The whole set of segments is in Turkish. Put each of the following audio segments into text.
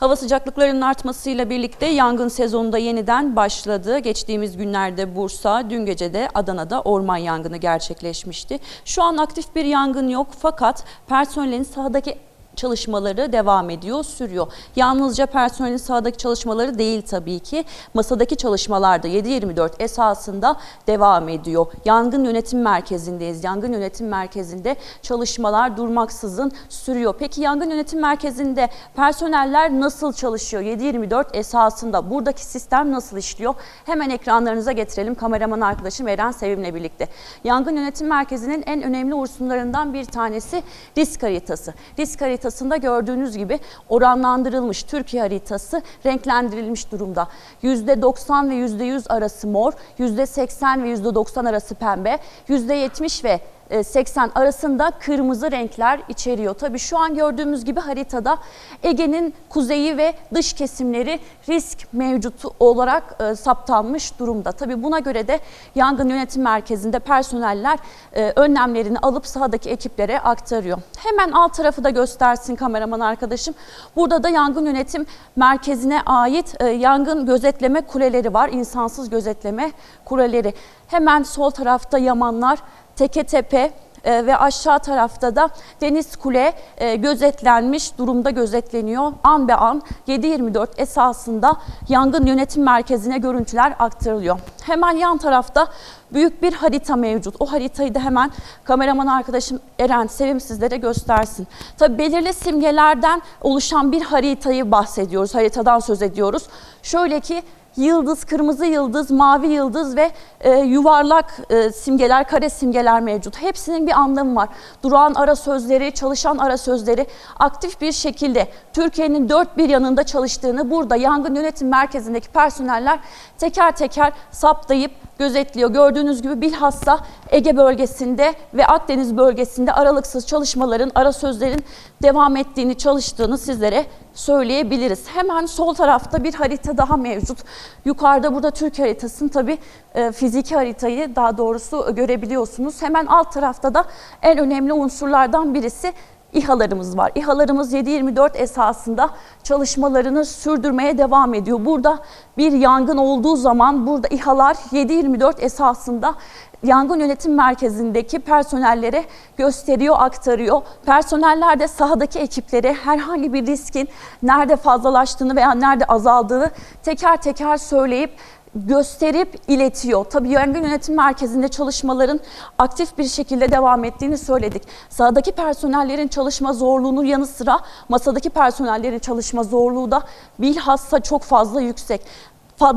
Hava sıcaklıklarının artmasıyla birlikte yangın sezonu da yeniden başladı. Geçtiğimiz günlerde Bursa, dün gece de Adana'da orman yangını gerçekleşmişti. Şu an aktif bir yangın yok fakat personelin sahadaki çalışmaları devam ediyor, sürüyor. Yalnızca personelin sahadaki çalışmaları değil tabii ki. Masadaki çalışmalar da 7-24 esasında devam ediyor. Yangın yönetim merkezindeyiz. Yangın yönetim merkezinde çalışmalar durmaksızın sürüyor. Peki yangın yönetim merkezinde personeller nasıl çalışıyor? 7-24 esasında buradaki sistem nasıl işliyor? Hemen ekranlarınıza getirelim. Kameraman arkadaşım Eren Sevim'le birlikte. Yangın yönetim merkezinin en önemli unsurlarından bir tanesi risk haritası. Risk haritasında gördüğünüz gibi oranlandırılmış Türkiye haritası renklendirilmiş durumda. %90 ve %100 arası mor, %80 ve %90 arası pembe, %70 ve 80 arasında kırmızı renkler içeriyor. Tabii şu an gördüğümüz gibi haritada Ege'nin kuzeyi ve dış kesimleri risk mevcut olarak e, saptanmış durumda. Tabii buna göre de yangın yönetim merkezinde personeller e, önlemlerini alıp sahadaki ekiplere aktarıyor. Hemen alt tarafı da göstersin kameraman arkadaşım. Burada da yangın yönetim merkezine ait e, yangın gözetleme kuleleri var. İnsansız gözetleme kuleleri. Hemen sol tarafta yamanlar, Teketepe e, ve aşağı tarafta da Deniz Kule e, gözetlenmiş durumda gözetleniyor. An be an 7-24 esasında yangın yönetim merkezine görüntüler aktarılıyor. Hemen yan tarafta büyük bir harita mevcut. O haritayı da hemen kameraman arkadaşım Eren Sevim sizlere göstersin. Tabi belirli simgelerden oluşan bir haritayı bahsediyoruz. Haritadan söz ediyoruz. Şöyle ki yıldız, kırmızı yıldız, mavi yıldız ve e, yuvarlak e, simgeler, kare simgeler mevcut. Hepsinin bir anlamı var. Durağan ara sözleri, çalışan ara sözleri aktif bir şekilde Türkiye'nin dört bir yanında çalıştığını burada yangın yönetim merkezindeki personeller teker teker saptayıp gözetliyor. Gördüğünüz gibi bilhassa Ege bölgesinde ve Akdeniz bölgesinde aralıksız çalışmaların, ara sözlerin devam ettiğini, çalıştığını sizlere söyleyebiliriz. Hemen sol tarafta bir harita daha mevcut. Yukarıda burada Türkiye haritasını tabii e, fiziki haritayı daha doğrusu görebiliyorsunuz. Hemen alt tarafta da en önemli unsurlardan birisi İHA'larımız var. İHA'larımız 7-24 esasında çalışmalarını sürdürmeye devam ediyor. Burada bir yangın olduğu zaman burada İHA'lar 7-24 esasında yangın yönetim merkezindeki personellere gösteriyor, aktarıyor. Personeller de sahadaki ekiplere herhangi bir riskin nerede fazlalaştığını veya nerede azaldığını teker teker söyleyip gösterip iletiyor. Tabii yangın yönetim merkezinde çalışmaların aktif bir şekilde devam ettiğini söyledik. Sahadaki personellerin çalışma zorluğunun yanı sıra masadaki personellerin çalışma zorluğu da bilhassa çok fazla yüksek.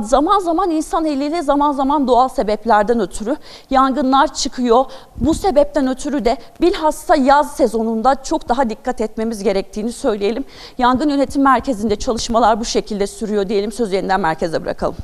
Zaman zaman insan eliyle zaman zaman doğal sebeplerden ötürü yangınlar çıkıyor. Bu sebepten ötürü de bilhassa yaz sezonunda çok daha dikkat etmemiz gerektiğini söyleyelim. Yangın yönetim merkezinde çalışmalar bu şekilde sürüyor diyelim. Sözü yeniden merkeze bırakalım.